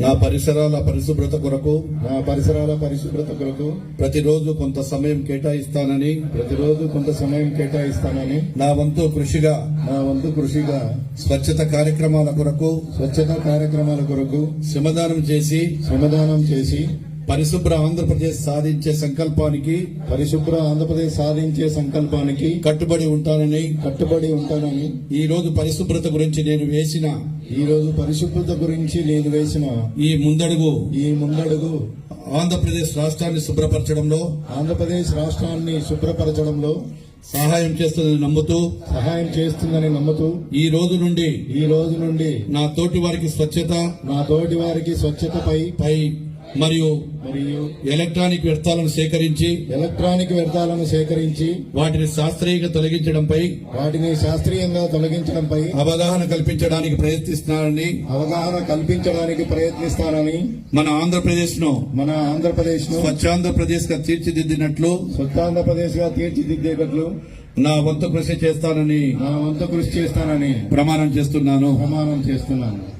నా పరిసరాల పరిశుభ్రత కొరకు నా పరిసరాల పరిశుభ్రత కొరకు ప్రతిరోజు కొంత సమయం కేటాయిస్తానని ప్రతిరోజు కొంత సమయం కేటాయిస్తానని నా వంతు కృషిగా నా వంతు కృషిగా స్వచ్ఛత కార్యక్రమాల కొరకు స్వచ్ఛత కార్యక్రమాల కొరకు శ్రమదానం చేసి శ్రమదానం చేసి పరిశుభ్ర ఆంధ్రప్రదేశ్ సాధించే సంకల్పానికి పరిశుభ్ర ఆంధ్రప్రదేశ్ సాధించే సంకల్పానికి కట్టుబడి ఉంటానని కట్టుబడి ఉంటానని ఈ రోజు పరిశుభ్రత గురించి నేను వేసిన ఈ రోజు పరిశుభ్రత గురించి నేను వేసిన ఈ ముందడుగు ఈ ముందడుగు ఆంధ్రప్రదేశ్ రాష్ట్రాన్ని శుభ్రపరచడంలో ఆంధ్రప్రదేశ్ రాష్ట్రాన్ని శుభ్రపరచడంలో సహాయం చేస్తుందని నమ్ముతూ సహాయం చేస్తుందని నమ్ముతూ ఈ రోజు నుండి ఈ రోజు నుండి నా తోటి వారికి స్వచ్ఛత నా తోటి వారికి స్వచ్ఛతపై పై మరియు మరియు ఎలక్ట్రానిక్ వ్యర్థాలను సేకరించి ఎలక్ట్రానిక్ వ్యర్థాలను సేకరించి వాటిని శాస్త్రీయంగా తొలగించడంపై వాటిని శాస్త్రీయంగా తొలగించడంపై అవగాహన కల్పించడానికి ప్రయత్నిస్తున్నానని అవగాహన కల్పించడానికి ప్రయత్నిస్తానని మన ఆంధ్రప్రదేశ్ను మన ఆంధ్రప్రదేశ్ను స్వచ్ఛాంధ్రప్రదేశ్గా తీర్చిదిద్దినట్లు స్వచ్ఛాంధ్రప్రదేశ్గా తీర్చిదిద్దేటట్లు నా వంతు కృషి చేస్తానని నా వంతు కృషి చేస్తానని ప్రమాణం చేస్తున్నాను. ప్రమాణం చేస్తున్నాను.